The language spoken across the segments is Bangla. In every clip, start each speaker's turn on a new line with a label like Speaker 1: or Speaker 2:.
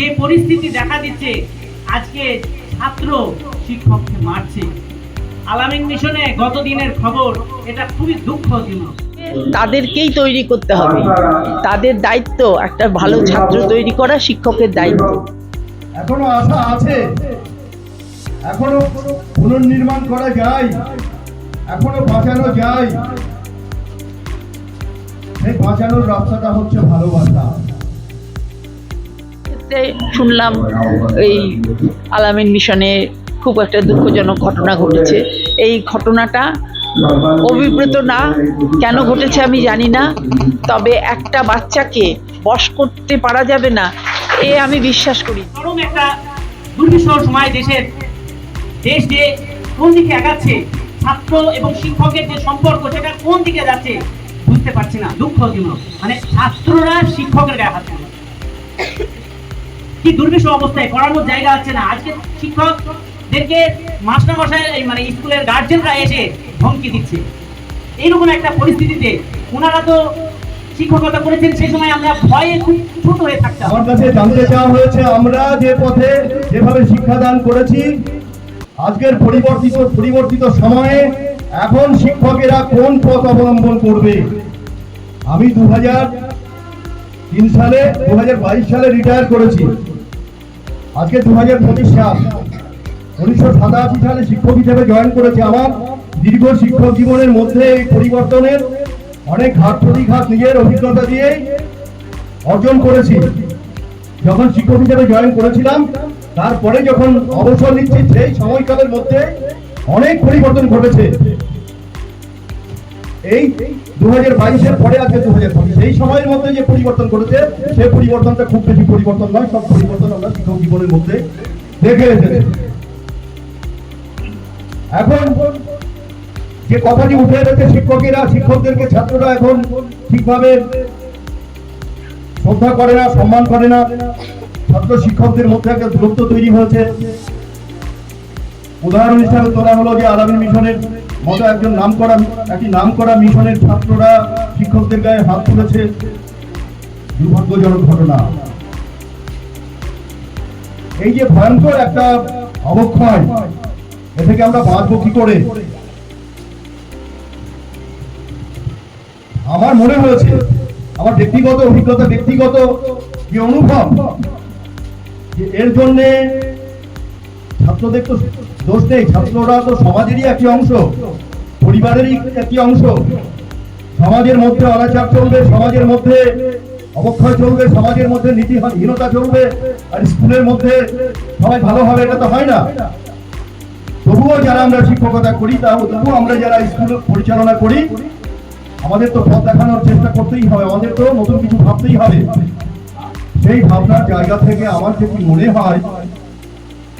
Speaker 1: যে পরিস্থিতি দেখা দিচ্ছে আজকে ছাত্র শিক্ষককে মারছে। আলামিন মিশনে গত দিনের খবর এটা খুবই দুঃখজনক।
Speaker 2: তাদেরকেই তৈরি করতে হবে। তাদের দায়িত্ব একটা ভালো ছাত্র তৈরি করা শিক্ষকের দায়িত্ব।
Speaker 3: এখনও আশা আছে? এখনও পুনর্নির্মাণ করা যায়? এখনও বাঁচানো যায়? সেই বাঁচানোর রাস্তাটা হচ্ছে ভালোবাসা।
Speaker 2: ক্ষেত্রে শুনলাম এই আলামিন মিশনে খুব একটা দুঃখজনক ঘটনা ঘটেছে। এই ঘটনাটা অভিপ্রেত না, কেন ঘটেছে আমি জানি না, তবে একটা বাচ্চাকে বশ করতে পারা যাবে না, এ আমি বিশ্বাস করি।
Speaker 1: চরম একটা দুর্বিষহ সময় দেশের দেশ যে কোন দিকে আগাচ্ছে ছাত্র এবং শিক্ষকের যে সম্পর্ক, সেটা কোন দিকে যাচ্ছে, বুঝতে পারছি না, দুঃখজনক। মানে ছাত্ররা শিক্ষকের গায়ে হাত। কি দুর্বিষহ অবস্থায় পড়ানোর জায়গা আছে না। আজকে শিক্ষকদেরকে মাস্টার মশাই এই মানে স্কুলের গার্জেনরা এসে ধমকি দিচ্ছে। এইরকম একটা পরিস্থিতিতে ওনারা তো শিক্ষকতা করেছেন, সেই সময় আমরা ভয়ে খুব ছোট হয়ে থাকতাম।
Speaker 3: আমার কাছে জানতে চাওয়া হয়েছে, আমরা যে পথে যেভাবে শিক্ষাদান করেছি, আজকের পরিবর্তিত পরিবর্তিত সময়ে এখন শিক্ষকেরা কোন পথ অবলম্বন করবে? আমি দু হাজার তিন সালে দু হাজার বাইশ সালে রিটায়ার করেছি। আজকে দু হাজার পঁচিশ সাল উনিশশো সাতাশি সালে শিক্ষক হিসেবে জয়েন করেছে আমার দীর্ঘ শিক্ষক জীবনের মধ্যে এই পরিবর্তনের অনেক ঘাট প্রতিঘাত নিজের অভিজ্ঞতা দিয়ে অর্জন করেছি। যখন শিক্ষক হিসেবে জয়েন করেছিলাম, তারপরে যখন অবসর নিচ্ছি, সেই সময়কালের মধ্যে অনেক পরিবর্তন ঘটেছে। এই দু হাজার বাইশের পরে আছে দু হাজার পঁচিশ এই সময়ের মধ্যে যে পরিবর্তন করেছে সেই পরিবর্তনটা খুব বেশি পরিবর্তন নয়, সব পরিবর্তন আমরা শিক্ষক জীবনের মধ্যে দেখে এসেছি। এখন যে কথাটি উঠে এসেছে, শিক্ষকেরা, শিক্ষকদেরকে, ছাত্ররা এখন ঠিকভাবে শ্রদ্ধা করে না, সম্মান করে না। ছাত্র শিক্ষকদের মধ্যে একটা দূরত্ব তৈরি হয়েছে। উদাহরণ হিসাবে তোলা হলো যে আলামী মিশনের মতো একজন নাম করা একটি নাম করা মিশনের ছাত্ররা শিক্ষকদের গায়ে হাত তুলেছে। দুর্ভাগ্যজনক ঘটনা। এই যে ভয়ঙ্কর একটা অবক্ষয়, এ থেকে আমরা বাঁচবো কি করে? আমার মনে হয়েছে, আমার ব্যক্তিগত অভিজ্ঞতা, ব্যক্তিগত যে অনুভব এর জন্যে ছাত্রদের তো দোষ নেই, ছাত্ররা তো সমাজেরই একটি অংশ, পরিবারেরই একটি অংশ। সমাজের মধ্যে অনাচার চলবে, সমাজের মধ্যে অবক্ষয় চলবে, সমাজের মধ্যে নীতিহীনতা চলবে, আর স্কুলের মধ্যে সবাই ভালো হবে, এটা তো হয় না। তবুও যারা আমরা শিক্ষকতা করি, তা তবুও আমরা যারা স্কুল পরিচালনা করি, আমাদের তো পথ দেখানোর চেষ্টা করতেই হবে, আমাদের তো নতুন কিছু ভাবতেই হবে। সেই ভাবনার জায়গা থেকে আমার যেটি মনে হয়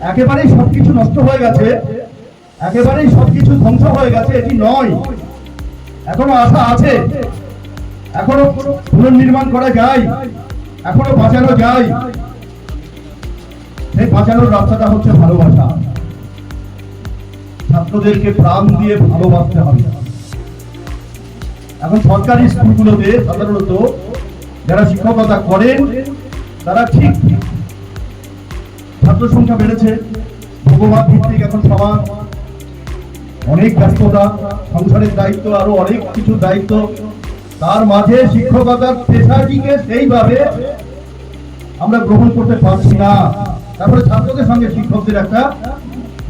Speaker 3: একেবারেই সবকিছু নষ্ট হয়ে গেছে। একেবারেই সবকিছু ধ্বংস হয়ে গেছে, এটি নয়। এখনও আশা আছে। এখনও পুনর্নির্মাণ করা যায়। এখনও বাঁচানো যায়। সেই বাঁচানোর রাস্তাটা হচ্ছে ভালোবাসা। ছাত্রদেরকে প্রাণ দিয়ে ভালোবাসতে হবে। এখন সরকারি স্কুলগুলোতে সাধারণত যারা শিক্ষকতা করেন, তারা ঠিক সংখ্যা বেড়েছে। ভগবান ভিত্তিক এখন সমাজ অনেক ব্যস্ততা, সংসারের দায়িত্ব, আরও অনেক কিছু দায়িত্ব। তার মাঝে শিক্ষকতার পেশাটিকে সেইভাবে আমরা গ্রহণ করতে পারছি না। তারপরে ছাত্রদের সঙ্গে শিক্ষকদের একটা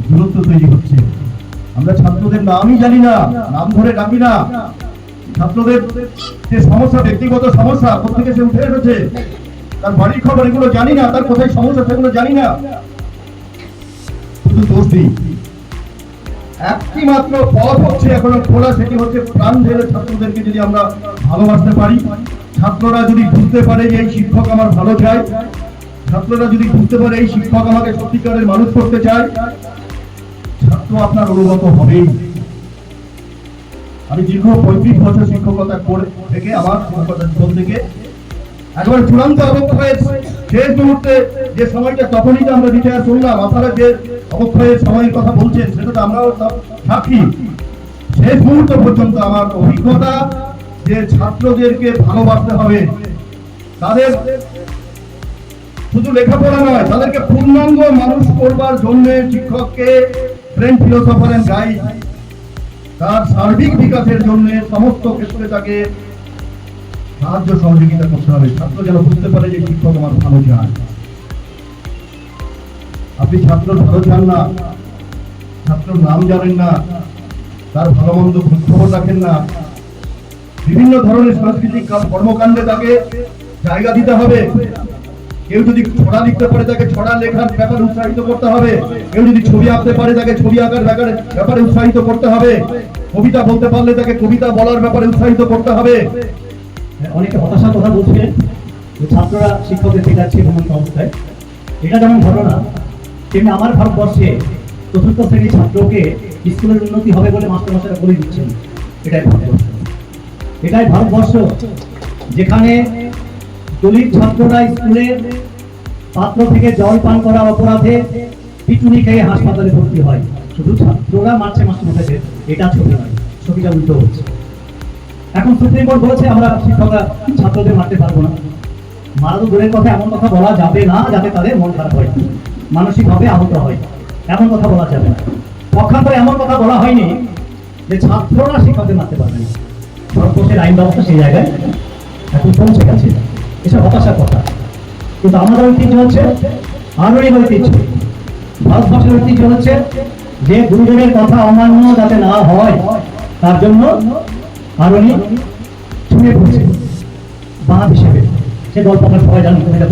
Speaker 3: দূরত্ব তৈরি হচ্ছে। আমরা ছাত্রদের নামই জানি না, নাম ধরে ডাকি না। ছাত্রদের যে সমস্যা, ব্যক্তিগত সমস্যা কোথেকে সে উঠে এসেছে। তার বাড়ির খবর এগুলো জানি না, তার কোথায় সমস্যা সেগুলো জানি না। শুধু দোষ দিই। একটি মাত্র পথ হচ্ছে এখনও খোলা, সেটি হচ্ছে প্রাণ ঢেলে ছাত্রদেরকে যদি আমরা ভালোবাসতে পারি। ছাত্ররা যদি বুঝতে পারে যে এই শিক্ষক আমার ভালো চায়, ছাত্ররা যদি বুঝতে পারে এই শিক্ষক আমাকে সত্যিকারের মানুষ করতে চায়, ছাত্র আপনার অনুগত হবেই। আমি দীর্ঘ পঁয়ত্রিশ বছর শিক্ষকতা করে থেকে, আমার শিক্ষকতা জীবন থেকে একবার চূড়ান্ত অবক্ষয়ের শেষ মুহূর্তে যে সময়টা তখনই তো আমরা রিটায়ার করলাম আপনারা যে অবক্ষয়ের সময়ের কথা বলছেন সেটা তো আমরাও সাক্ষী। শেষ মুহূর্ত পর্যন্ত আমার অভিজ্ঞতা যে ছাত্রদেরকে ভালোবাসতে হবে, তাদের শুধু লেখাপড়া নয়, তাদেরকে পূর্ণাঙ্গ মানুষ করবার জন্য শিক্ষককে ফ্রেন্ড ফিলোসফার এন্ড গাইড তার সার্বিক বিকাশের জন্য সমস্ত ক্ষেত্রে তাকে সাহায্য সহযোগিতা করতে হবে। ছাত্র যেন বুঝতে পারে যে শিক্ষক আমার ভালো চান আপনি ছাত্র ভালো চান না, ছাত্রর নাম জানেন না, তার ভালো মন্দ খোঁজখবর রাখেন না। বিভিন্ন ধরনের সাংস্কৃতিক কর্মকাণ্ডে তাকে জায়গা দিতে হবে। কেউ যদি ছড়া লিখতে পারে, তাকে ছড়া লেখার ব্যাপারে উৎসাহিত করতে হবে। কেউ যদি ছবি আঁকতে পারে, তাকে ছবি আঁকার ব্যাপারে ব্যাপারে উৎসাহিত করতে হবে। কবিতা বলতে পারলে তাকে কবিতা বলার ব্যাপারে উৎসাহিত করতে হবে।
Speaker 4: অনেকে হতাশার কথা বলছিলেন যে ছাত্ররা শিক্ষকের শেখাচ্ছে এমন অবস্থায়। এটা যেমন ঘটনা, তেমনি আমার ভারতবর্ষে চতুর্থ শ্রেণির ছাত্রকে স্কুলের উন্নতি হবে বলে মাস্টারমশাইরা বলে দিচ্ছেন। এটাই ভারতবর্ষ এটাই ভারতবর্ষ, যেখানে দলিত ছাত্ররা স্কুলে পাত্র থেকে জল পান করা অপরাধে পিটুনি খেয়ে হাসপাতালে ভর্তি হয়। শুধু ছাত্ররা মারছে মাস্টারমশাইদের, এটা ছবি নয়, ছবিটা উল্টো হচ্ছে। এখন সুপ্রিম কোর্ট বলেছে আমরা শিক্ষকরা ছাত্রদের মারতে পারব না। মারা তো দূরের কথা, এমন কথা বলা যাবে না, যাতে তাদের মন খারাপ হয়। মানসিকভাবে আহত হয়। এমন কথা বলা যাবে না। পক্ষান্তরে এমন কথা বলা হয়নি যে ছাত্ররা শিক্ষকদের মারতে পারবে না। ভারতবর্ষের আইন ব্যবস্থা সেই জায়গায় এখন পৌঁছে গেছে। এসব হতাশার কথা। কিন্তু আমাদের ঐতিহ্য হচ্ছে আরোই ঐতিহ্য। ভারতবর্ষের ঐতিহ্য হচ্ছে যে গুরুজনের কথা অমান্য যাতে না হয়, তার জন্য আরণি ছুঁয়ে পড়ছে বাঁধ হিসেবে সে গল্প আপনার সবাই জানেন, তুমি এটা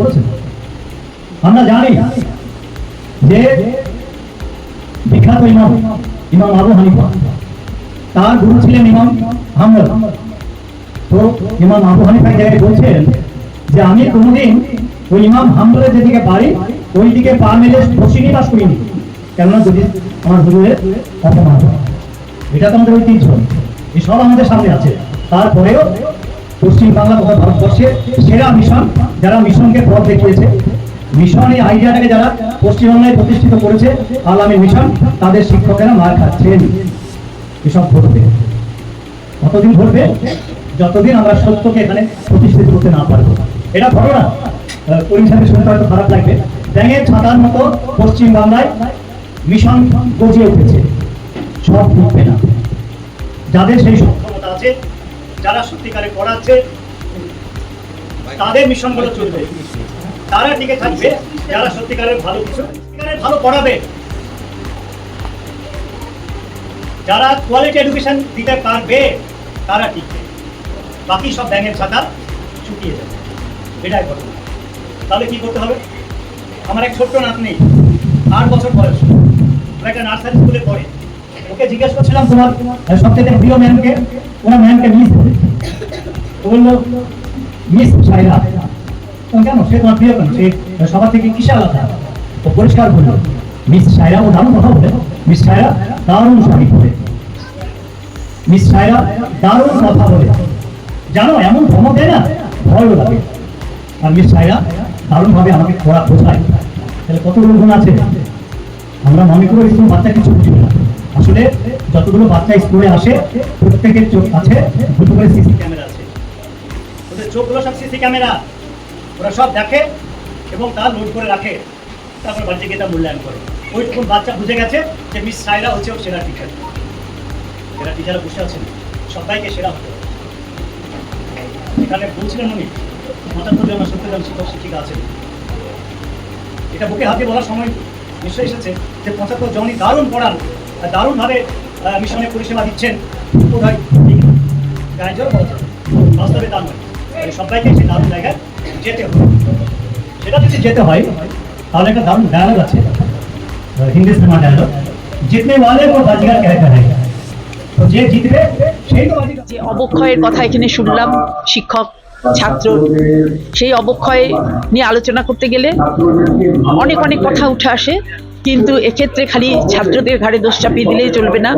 Speaker 4: আমরা জানি যে বিখ্যাত ইমাম ইমাম আবু হানিফা, তার গুরু ছিলেন ইমাম আহমদ। তো ইমাম আবু হানিফা জায়গায় বলছেন যে, আমি কোনোদিন ওই ইমাম হাম্বলের যেদিকে বাড়ি ওই দিকে পা মেলে বসিনি, বাস করিনি। কেননা যদি আমার হুজুরের অপমান এটা তো আমাদের ঐতিহ্য। এই সব আমাদের সামনে আছে। তারপরেও পশ্চিম বাংলা তথা ভারতবর্ষে সেরা মিশন, যারা মিশনকে পথ দেখিয়েছে, মিশন এই আইডিয়াটাকে যারা পশ্চিমবাংলায় প্রতিষ্ঠিত করেছে, আলামী মিশন, তাদের শিক্ষকেরা মার খাচ্ছেন এসব ঘটবে। কতদিন ঘটবে? যতদিন আমরা সত্যকে এখানে প্রতিষ্ঠিত করতে না পারব। এটা ঘটনা করিম সাহেবের শুনতে হয়তো খারাপ লাগবে। ব্যাঙের ছাতার মতো পশ্চিমবাংলায় মিশন গজিয়ে উঠেছে। সব উঠবে না। যাদের সেই সক্ষমতা আছে, যারা সত্যিকারে পড়াচ্ছে, তাদের মিশনগুলো চলবে। তারা টিকে থাকবে, যারা সত্যিকারের ভালো কিছু, সত্যিকারের ভালো পড়াবে। যারা কোয়ালিটি এডুকেশন দিতে পারবে, তারা টিকবে। বাকি সব ব্যাঙের ছাতা শুকিয়ে যাবে। এটাই ঘটনা তাহলে কি করতে হবে? আমার এক ছোট্ট নাতনি, আট বছর বয়স। একটা নার্সারি স্কুলে পড়ে। ওকে জিজ্ঞেস করছিলাম তোমার সবচেয়ে প্রিয় ম্যামকে, ওনার ম্যামকে মিস বলল মিস সাইরা কেন? সে তোমার প্রিয় কেন? সে সবার থেকে কিসে আলাদা? ও পরিষ্কার বলল মিস সাইরা ও দারুণ কথা বলে। মিস সাইরা দারুণ শাড়ি পরে মিস সাইরা দারুণ কথা বলে। জানো, এমন ধমক দেয় না ভয়ও লাগে। আর মিস সাইরা দারুণভাবে আমাকে পড়া বোঝায়। তাহলে কত গুণ আছে? আমরা মনে করি বাচ্চা কিছু বুঝবে না। আসলে যতগুলো বাচ্চা স্কুলে আসে, প্রত্যেকের চোখ আছে, দুটো করে সিসি ক্যামেরা আছে। ওদের চোখগুলো সব সিসি ক্যামেরা। ওরা সব দেখে এবং তা লোড করে রাখে। তারপর বাড়িতে গিয়ে তা মূল্যায়ন করে। ওইটুকু বাচ্চা বুঝে গেছে যে মিস সাইরা হচ্ছে সেরা টিচার সেরা টিচাররা বসে আছেন। সবাইকে সেরা হতে এখানে বলছিলেন উনি, পঁচাত্তর জন সত্তর জন শিক্ষক শিক্ষিকা আছেন। এটা বুকে হাতে বলার সময় নিশ্চয়ই এসেছে যে পঁচাত্তর জনই দারুণ পড়ান। দারুণভাবে মিশনে পরিষেবা দিচ্ছেন বাস্তবে তা নয়। সবাইকে দারুণ জায়গায় যেতে হবে। সেটা যদি যেতে হয়, তাহলে একটা দারুণ ডায়ালগ আছে। হিন্দি সিনেমা ডায়ালগ জিতনে ওয়ালে ও বাজিগার তো যে জিতবে, সেই তো
Speaker 2: যে অবক্ষয়ের কথা এখানে শুনলাম, শিক্ষক, ছাত্র, সেই অবক্ষয় নিয়ে আলোচনা করতে গেলে অনেক অনেক কথা উঠে আসে। কিন্তু এক্ষেত্রে খালি ছাত্রদের ঘাড়ে দোষ চাপিয়ে দিলেই চলবে না।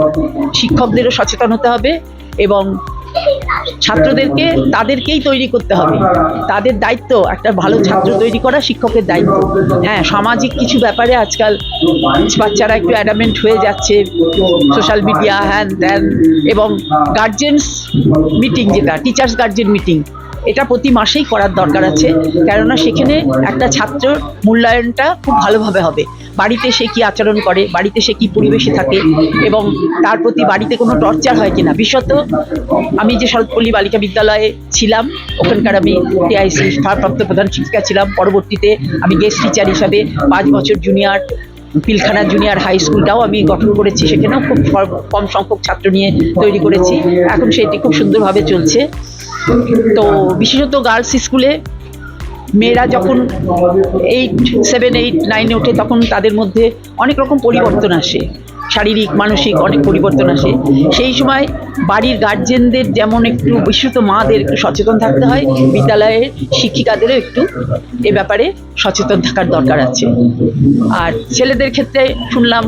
Speaker 2: শিক্ষকদেরও সচেতন হতে হবে এবং ছাত্রদেরকে, তাদেরকেই তৈরি করতে হবে। তাদের দায়িত্ব, একটা ভালো ছাত্র তৈরি করা শিক্ষকের দায়িত্ব। হ্যাঁ সামাজিক কিছু ব্যাপারে আজকাল বাচ্চারা একটু অ্যাডামেন্ট হয়ে যাচ্ছে। সোশ্যাল মিডিয়া হ্যান ত্যান এবং গার্জেন্স মিটিং যেটা টিচার্স গার্জেন মিটিং এটা প্রতি মাসেই করার দরকার আছে। কেননা সেখানে একটা ছাত্র মূল্যায়নটা খুব ভালোভাবে হবে। বাড়িতে সে কি আচরণ করে, বাড়িতে সে কি পরিবেশে থাকে এবং তার প্রতি বাড়িতে কোনো টর্চার হয় কিনা? বিশেষত আমি যে শরৎপল্লী বালিকা বিদ্যালয়ে ছিলাম, ওখানকার আমি টিআইসি ভারপ্রাপ্ত প্রধান শিক্ষিকা ছিলাম। পরবর্তীতে আমি গেস্ট টিচার হিসাবে পাঁচ বছর জুনিয়র পিলখানা জুনিয়র হাই স্কুলটাও আমি গঠন করেছি। সেখানেও খুব কম সংখ্যক ছাত্র নিয়ে তৈরি করেছি। এখন সেটি খুব সুন্দরভাবে চলছে। তো বিশেষত গার্লস স্কুলে মেয়েরা যখন এইট সেভেন এইট নাইনে ওঠে, তখন তাদের মধ্যে অনেক রকম পরিবর্তন আসে। শারীরিক, মানসিক অনেক পরিবর্তন আসে। সেই সময় বাড়ির গার্জেনদের যেমন একটু বিশেষত মাদের একটু সচেতন থাকতে হয়, বিদ্যালয়ের শিক্ষিকাদেরও একটু এ ব্যাপারে সচেতন থাকার দরকার আছে। আর ছেলেদের ক্ষেত্রে শুনলাম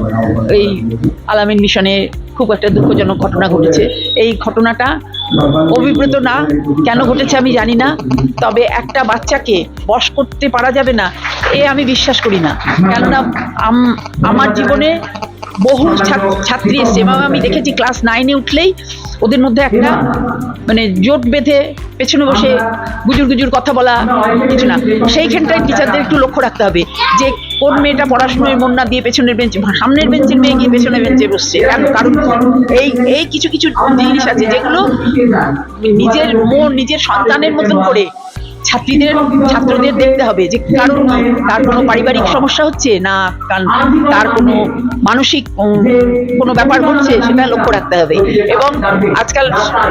Speaker 2: এই আলামিন মিশনে খুব একটা দুঃখজনক ঘটনা ঘটেছে। এই ঘটনাটা অভিপ্রেত না, কেন ঘটেছে আমি জানি না, তবে একটা বাচ্চাকে বশ করতে পারা যাবে না, এ আমি বিশ্বাস করি না। কেননা আম- আমার জীবনে বহু ছাত- ছাত্রী এসছে। এবং আমি দেখেছি ক্লাস নাইনে উঠলেই ওদের মধ্যে একটা মানে জোট বেঁধে পেছনে বসে গুজুর গুজুর কথা বলা কিছু না। সেইখানটায় টিচারদের একটু লক্ষ্য রাখতে হবে যে কোন মেয়েটা পড়াশোনায় মন না দিয়ে পেছনের বেঞ্চে সামনের বেঞ্চের মেয়ে গিয়ে পেছনের বেঞ্চে বসছে। কারণ এই এই কিছু কিছু জিনিস আছে যেগুলো নিজের মন, নিজের সন্তানের মতন করে ছাত্রীদের, ছাত্রদের দেখতে হবে যে কারণ, তার কোনো পারিবারিক সমস্যা হচ্ছে না তার কোনো মানসিক কোনো ব্যাপার হচ্ছে সেটা লক্ষ্য রাখতে হবে। এবং আজকাল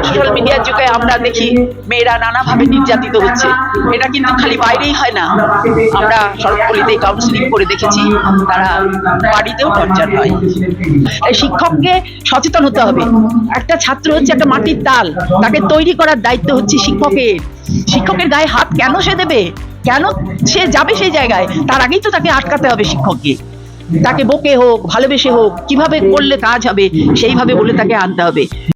Speaker 2: সোশ্যাল মিডিয়ার যুগে আমরা দেখি মেয়েরা নানাভাবে নির্যাতিত হচ্ছে। এটা কিন্তু খালি বাইরেই হয় না। আমরা শরৎপল্লিতে কাউন্সিলিং করে দেখেছি, তারা বাড়িতেও টর্চার হয়। শিক্ষককে সচেতন হতে হবে। একটা ছাত্র হচ্ছে একটা মাটির তাল, তাকে তৈরি করার দায়িত্ব হচ্ছে শিক্ষকের। শিক্ষকের গায়ে হাত কেন সে দেবে? কেন সে যাবে সেই জায়গায়? তার আগেই তো তাকে আটকাতে হবে শিক্ষককে। তাকে বকে হোক, ভালোবেসে হোক, কীভাবে করলে কাজ হবে সেইভাবে বলে তাকে আনতে হবে।